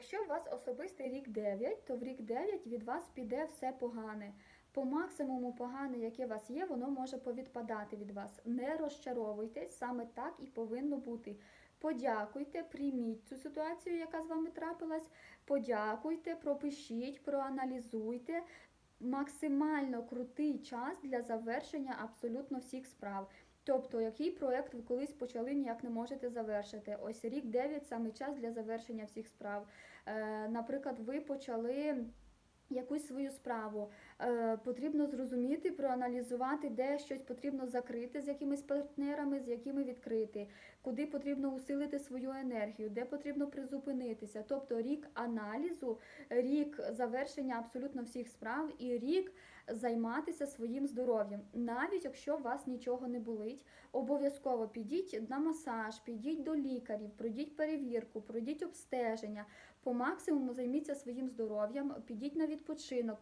Якщо у вас особистий рік 9, то в рік 9 від вас піде все погане. По максимуму погане, яке у вас є, воно може повідпадати від вас. Не розчаровуйтесь, саме так і повинно бути. Подякуйте, прийміть цю ситуацію, яка з вами трапилась. Подякуйте, пропишіть, проаналізуйте. Максимально крутий час для завершення абсолютно всіх справ. Тобто, який проєкт ви колись почали, ніяк не можете завершити. Ось рік 9 саме час для завершення всіх справ. Е, наприклад, ви почали. Якусь свою справу е, потрібно зрозуміти, проаналізувати, де щось потрібно закрити з якимись партнерами, з якими відкрити, куди потрібно усилити свою енергію, де потрібно призупинитися. Тобто рік аналізу, рік завершення абсолютно всіх справ і рік займатися своїм здоров'ям. Навіть якщо у вас нічого не болить, обов'язково підіть на масаж, підіть до лікарів, пройдіть перевірку, пройдіть обстеження. По максимуму займіться своїм здоров'ям, підіть на відпочинок,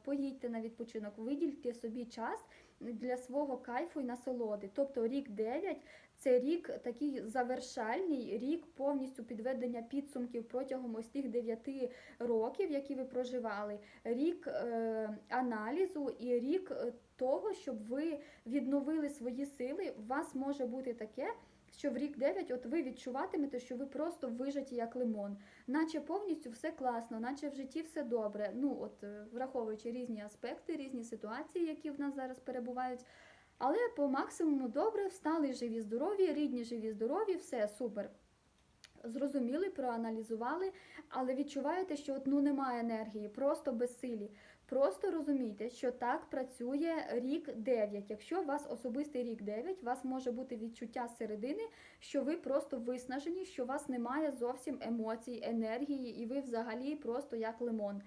поїдьте на відпочинок, видільте собі час для свого кайфу і насолоди. Тобто рік 9 це рік такий завершальний, рік повністю підведення підсумків протягом ось тих 9 років, які ви проживали, рік е, аналізу і рік е, того, щоб ви відновили свої сили. У вас може бути таке. Що в рік 9 от ви відчуватимете, що ви просто вижаті як лимон, наче повністю все класно, наче в житті все добре. Ну от е, враховуючи різні аспекти, різні ситуації, які в нас зараз перебувають. Але по максимуму добре, встали живі, здорові, рідні живі, здорові, все супер. Зрозуміли, проаналізували, але відчуваєте, що от, ну, немає енергії, просто безсилі. Просто розумійте, що так працює рік 9. Якщо у вас особистий рік 9, у вас може бути відчуття середини, що ви просто виснажені, що у вас немає зовсім емоцій, енергії, і ви взагалі просто як лимон.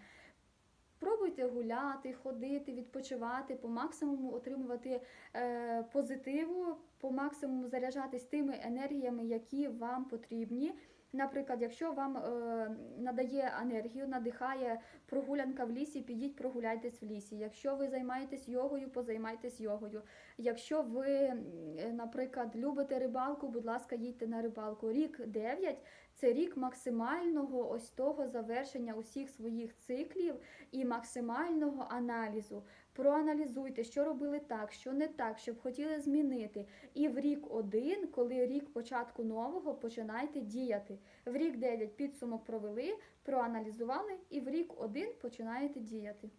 Пробуйте гуляти, ходити, відпочивати, по максимуму отримувати е, позитиву, по максимуму заряджатись тими енергіями, які вам потрібні. Наприклад, якщо вам е, надає енергію, надихає прогулянка в лісі, підіть прогуляйтесь в лісі. Якщо ви займаєтесь йогою, позаймайтесь йогою. Якщо ви, наприклад, любите рибалку, будь ласка, їдьте на рибалку. Рік 9 це рік максимального ось того завершення усіх своїх циклів і максимального аналізу. Проаналізуйте, що робили так, що не так, що б хотіли змінити. І в рік один, коли рік початку нового, починайте діяти. В рік 9 підсумок провели, проаналізували, і в рік один починаєте діяти.